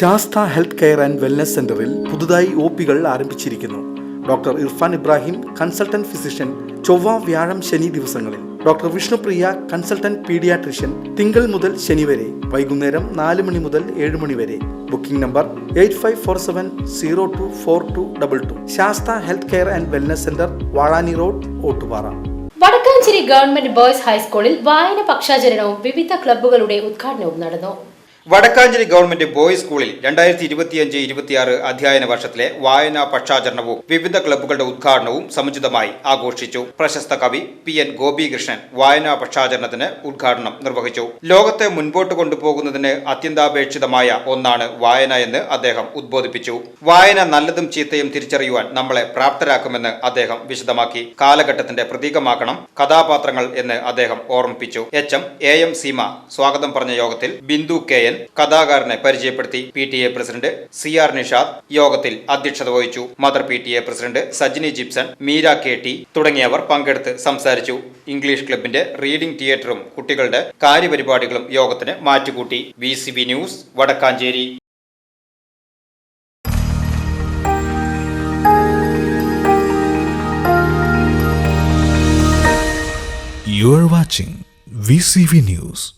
Sastha health care and wellness സെന്ററിൽ പുതുതായി O പികൾ ആരംഭിച്ചിരിക്കുന്നു. Doctor Irfan Ibrahim consultant physician ചൊവ്വ വ്യാഴം ശനി ദിവസങ്ങളിൽ. ഡോക്ടർ വിഷ്ണുപ്രിയ കൺസൾട്ടന്റ് പീഡിയാട്രിഷ്യൻ തിങ്കൾ മുതൽ ശനി വരെ വൈകുന്നേരം നാല് മണി മുതൽ ഏഴ് മണി വരെ. Booking number eight five four seven zero two four two double two. Sastha health care and wellness centre Vazhani road Ottupara. Vadakkanchery government boys ഹൈസ്കൂളിൽ വായന പക്ഷാചരണവും വിവിധ ക്ലബ്ബുകളുടെ ഉദ്ഘാടനവും നടന്നു. വടക്കാഞ്ചേരി ഗവൺമെന്റ് ബോയ്സ് സ്കൂളിൽ രണ്ടായിരത്തി ഇരുപത്തിയഞ്ച് ഇരുപത്തിയാറ് അധ്യയന വർഷത്തിലെ വായനാ പക്ഷാചരണവും വിവിധ ക്ലബ്ബുകളുടെ ഉദ്ഘാടനവും സമുചിതമായി ആഘോഷിച്ചു. പ്രശസ്ത കവി പി എൻ ഗോപികൃഷ്ണൻ വായനാ പക്ഷാചരണത്തിന് ഉദ്ഘാടനം നിർവഹിച്ചു. ലോകത്തെ മുൻപോട്ട് കൊണ്ടുപോകുന്നതിന് അത്യന്താപേക്ഷിതമായ ഒന്നാണ് വായന എന്ന് അദ്ദേഹം ഉദ്ബോധിപ്പിച്ചു. വായന നല്ലതും ചീത്തയും തിരിച്ചറിയുവാൻ നമ്മളെ പ്രാപ്തരാക്കുമെന്ന് അദ്ദേഹം വിശദമാക്കി. കാലഘട്ടത്തിന്റെ പ്രതീകമാക്കണം കഥാപാത്രങ്ങൾ എന്ന് അദ്ദേഹം ഓർമ്മിപ്പിച്ചു. H M A M Seema സ്വാഗതം പറഞ്ഞ യോഗത്തിൽ ബിന്ദു കെ എൻ കഥാകാരനെ പരിചയപ്പെടുത്തി P T A president C R Nishad യോഗത്തിൽ അധ്യക്ഷത വഹിച്ചു. Mother P T A president Sajini Jipson Meera K T തുടങ്ങിയവർ പങ്കെടുത്ത് സംസാരിച്ചു. ഇംഗ്ലീഷ് ക്ലബിന്റെ റീഡിംഗ് തിയേറ്ററും കുട്ടികളുടെ കാര്യപരിപാടികളും യോഗത്തിന് മാറ്റുകൂട്ടി. V news Vadakkanchery. You are watching VCV News.